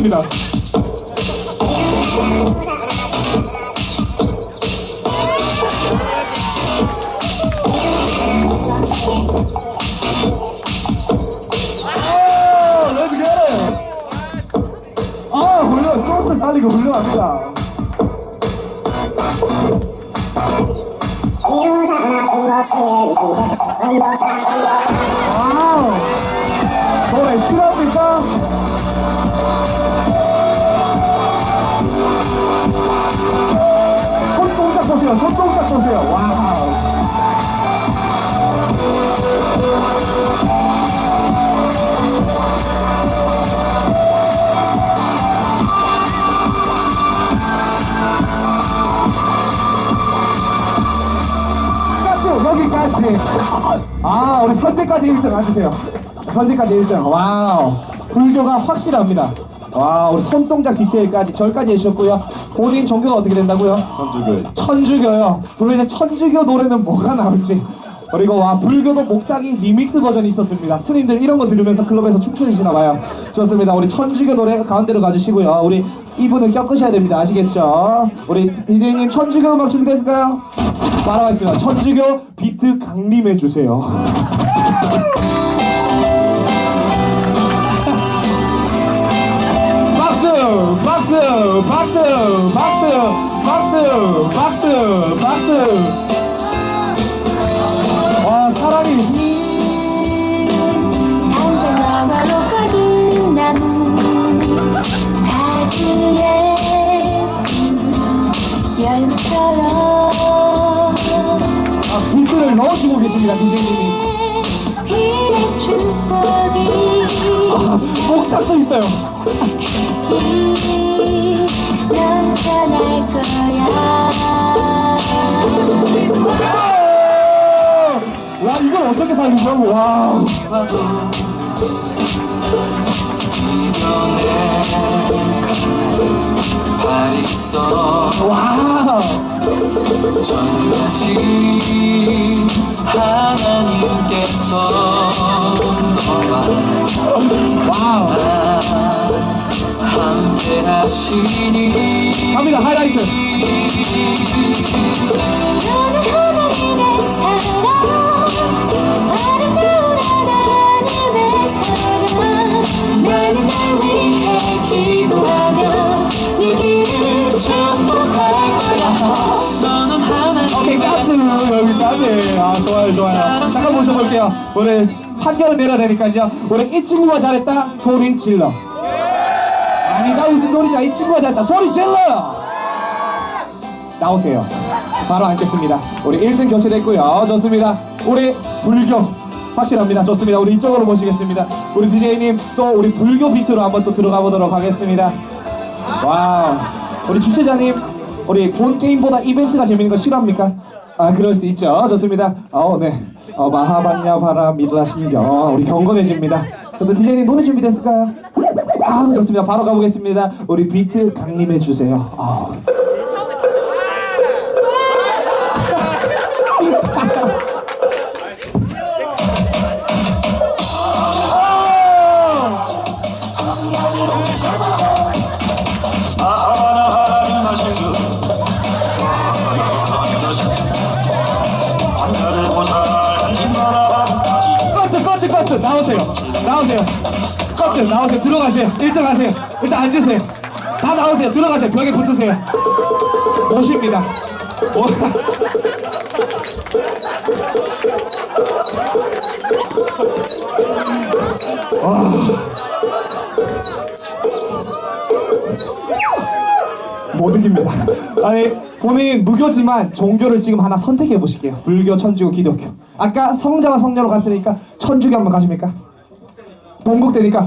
좋습니다. 살리고 훌륭합니다. 아, 보세요. 손동작 보세요. 와우. 여기까지. 아 우리 현재까지 1등 해주세요. 현재까지 1등. 와우. 불교가 확실합니다. 와 우리 손동작 디테일까지 절까지 해주셨고요. 본인 종교가 어떻게 된다고요? 천주교 천주교요. 도대체 천주교 노래는 뭐가 나올지. 그리고 와 불교도 목탁이 리믹스 버전이 있었습니다. 스님들 이런 거 들으면서 클럽에서 춤추시나 봐요. 좋습니다. 우리 천주교 노래 가운데로 가주시고요. 우리 이분을 껴끄셔야 됩니다. 아시겠죠? 우리 디제이님 천주교 음악 준비됐을까요? 바로 가겠습니다. 천주교 비트 강림해 주세요. 박수, 박수, 박수, 박수, 박수. 와 사랑이 아, 비트를 넣어주고 계십니다 디제이님이. 축복이 아 목탁도 있어요. 이걸 어떻게 살리죠? 와. 발 있어 와. 전능하신 하나님께서 너와 와우. 함께 하시니 갑니다 하이라이트. 좋아요 좋아요. 잠깐 모셔볼게요. 우리 판결을 내려야 되니까요. 우리 이 친구가 잘했다 소리 질러. 아니다 무슨 소리냐 이 친구가 잘했다 소리 질러. 나오세요. 바로 앉겠습니다. 우리 1등 교체됐고요. 좋습니다. 우리 불교 확실합니다. 좋습니다. 우리 이쪽으로 모시겠습니다. 우리 DJ님 또 우리 불교 비트로 한번 또 들어가 보도록 하겠습니다. 와우. 우리 주최자님 우리 본 게임보다 이벤트가 재밌는 거 싫어합니까? 아 그럴 수 있죠. 좋습니다. 어 네. 어 마하반야 바라 미라 신경 우리 경건해집니다. 그래서 DJ님 노래 준비됐을까요? 아 좋습니다. 바로 가보겠습니다. 우리 비트 강림해 주세요. 아. 하 나오세요 나오세요 커트 나오세요 들어가세요 1등 하세요 일단 앉으세요 다 나오세요 들어가세요 벽에 붙으세요 오. 와. 못 이깁니다. 아니 본인 무교지만 종교를 지금 하나 선택해 보실게요. 불교, 천주교, 기독교. 아까 성자와 성녀로 갔으니까 천주교 한번 가십니까? 동국대니까